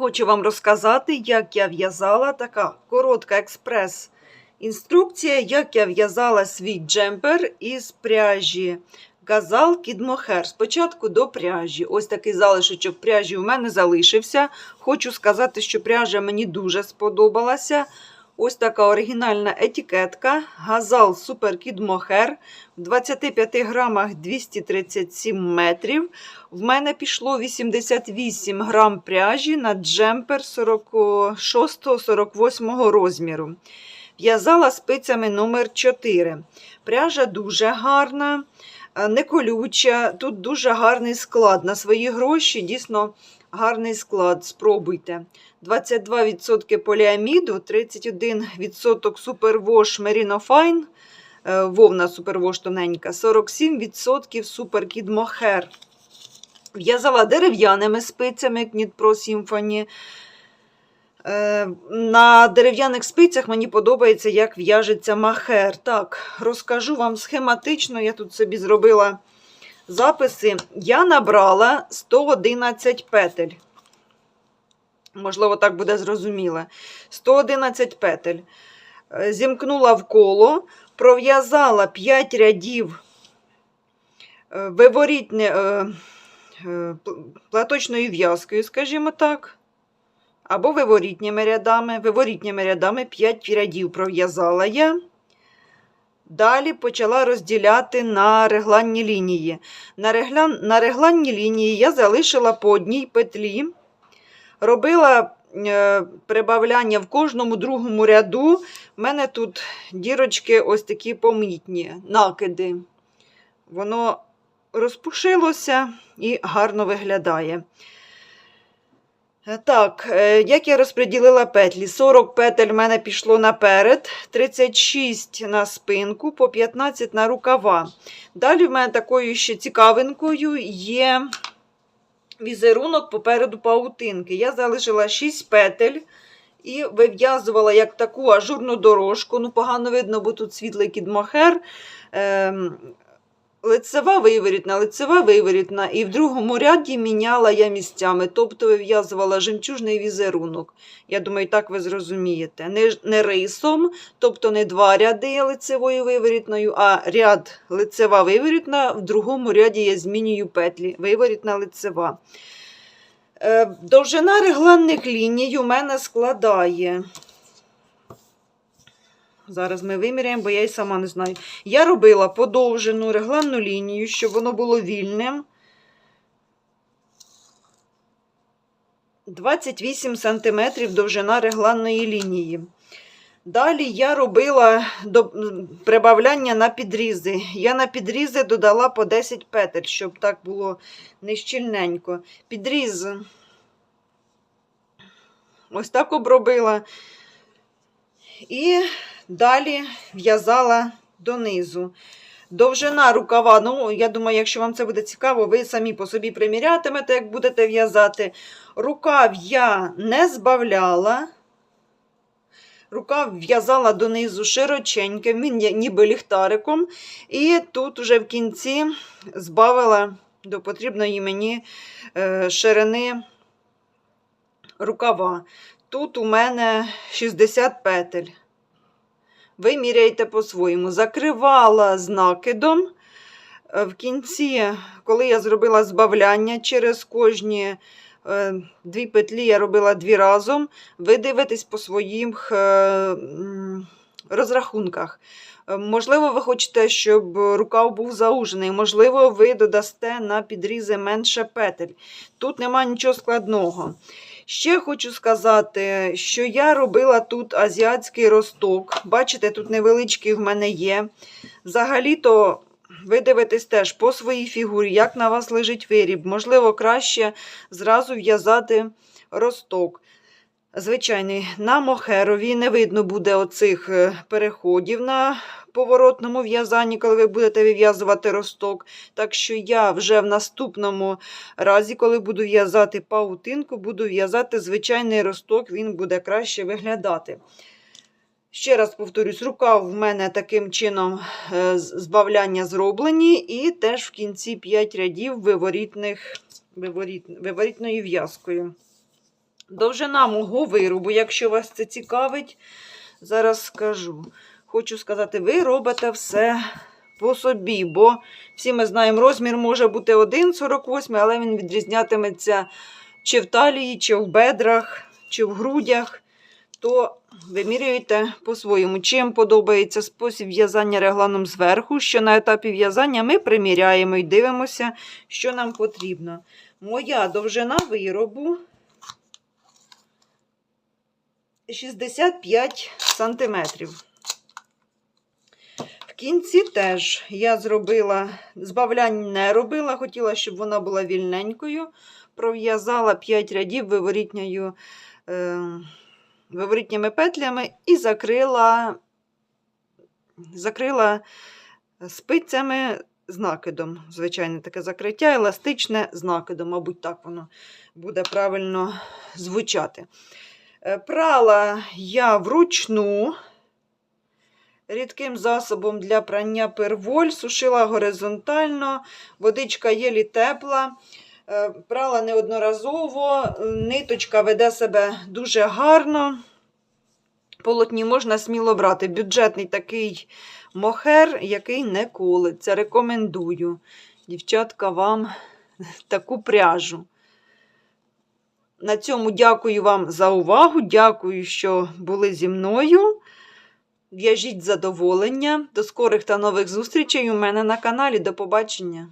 Хочу вам розказати, як я в'язала така коротка експрес. Інструкція, як я в'язала свій джемпер із пряжі Казал Кідмохер. Спочатку до пряжі. Ось такий залишочок пряжі у мене залишився. Хочу сказати, що пряжа мені дуже сподобалася. Ось така оригінальна етикетка. Газал Супер Кід Мохер. В 25 грамах 237 метрів. В мене пішло 88 грам пряжі на джемпер 46-48 розміру. В'язала спицями номер 4 Пряжа дуже гарна, е, не колюча. Тут дуже гарний склад. На свої гроші дійсно гарний склад. Спробуйте. 22% поліаміду, 31% супервош е, вовна супервош тоненька, 47% суперкід Мохер. В'язала дерев'яними спицями, Pro Symphony. Е, На дерев'яних спицях мені подобається, як в'яжеться махер. Так, розкажу вам схематично, я тут собі зробила записи. Я набрала 111 петель. Можливо, так буде зрозуміло. 111 петель. Е, Зімкнула в коло, пров'язала 5 рядів е, виворітне, е, платочною в'язкою, скажімо так або виворітніми рядами. Виворітніми рядами 5 рядів пров'язала я. Далі почала розділяти на регланні лінії. На, реглян, на регланні лінії я залишила по одній петлі, робила е, прибавляння в кожному другому ряду. У мене тут дірочки ось такі помітні, накиди. Воно розпушилося і гарно виглядає. Е, Так, е, як я розподілила петлі? 40 петель в мене пішло наперед, 36 на спинку, по 15 на рукава. Далі в мене такою ще цікавинкою є візерунок попереду паутинки. Я залишила 6 петель і вив'язувала як таку ажурну дорожку. Ну, погано видно, бо тут світлий кідмохер. Лицева виворітна, лицева виворітна, і в другому ряді міняла я місцями, тобто вив'язувала жемчужний візерунок. Я думаю, так ви зрозумієте. Не, не рисом, тобто не два ряди лицевою виворітною, а ряд лицева виворітна, в другому ряді я змінюю петлі. Виворітна лицева. Е, довжина регланних ліній у мене складає. Зараз ми виміряємо, бо я й сама не знаю. Я робила подовжену регланну лінію, щоб воно було вільним. 28 см довжина регланної лінії. Далі я робила прибавляння на підрізи. Я на підрізи додала по 10 петель, щоб так було нещільненько. Підріз ось так обробила. І далі в'язала донизу. Довжина рукава, ну, я думаю, якщо вам це буде цікаво, ви самі по собі примірятимете, як будете в'язати. Рукав я не збавляла. Рукав в'язала донизу широченьким, він ніби ліхтариком. І тут уже в кінці збавила до потрібної мені е, ширини рукава. Тут у мене 60 петель. Ви міряєте по-своєму. Закривала з накидом. Е, В кінці, коли я зробила збавляння через кожні е, дві петлі, я робила дві разом. Ви дивитесь по своїх е, розрахунках. Можливо, ви хочете, щоб рукав був заужений. Можливо, ви додасте на підрізи менше петель. Тут нема нічого складного. Ще хочу сказати, що я робила тут азіатський росток. Бачите, тут невеличкий в мене є. Взагалі-то ви дивитесь теж по своїй фігурі, як на вас лежить виріб. Можливо, краще зразу в'язати росток. Звичайний, на мохерові не видно буде оцих е, переходів на поворотному в'язанні, коли ви будете вив'язувати росток. Так що я вже в наступному разі, коли буду в'язати паутинку, буду в'язати звичайний росток, він буде краще виглядати. Ще раз повторюсь, рукав в мене таким чином е, збавляння зроблені, і теж в кінці 5 рядів виворітних, виворіт, виворітною в'язкою. Довжина мого виробу, якщо вас це цікавить, зараз скажу. Хочу сказати, ви робите все по собі, бо всі ми знаємо, розмір може бути 1,48, але він відрізнятиметься чи в талії, чи в бедрах, чи в грудях. То вимірюєте по-своєму. Чим подобається спосіб в'язання регланом зверху, що на етапі в'язання ми приміряємо і дивимося, що нам потрібно. Моя довжина виробу 65 сантиметрів. В кінці теж я зробила, збавлянь не робила, хотіла, щоб вона була вільненькою. Пров'язала 5 рядів виворітньою, е, виворітніми петлями і закрила, закрила спицями з накидом. Звичайне таке закриття, еластичне з накидом, мабуть, так воно буде правильно звучати. Е, Прала я вручну рідким засобом для прання перволь, сушила горизонтально, водичка єлі тепла. Е, Прала неодноразово, ниточка веде себе дуже гарно. Полотні можна сміло брати. Бюджетний такий мохер, який не колиться. Рекомендую. Дівчатка, вам таку пряжу. На цьому дякую вам за увагу. Дякую, що були зі мною. В'яжіть задоволення. До скорих та нових зустрічей у мене на каналі. До побачення!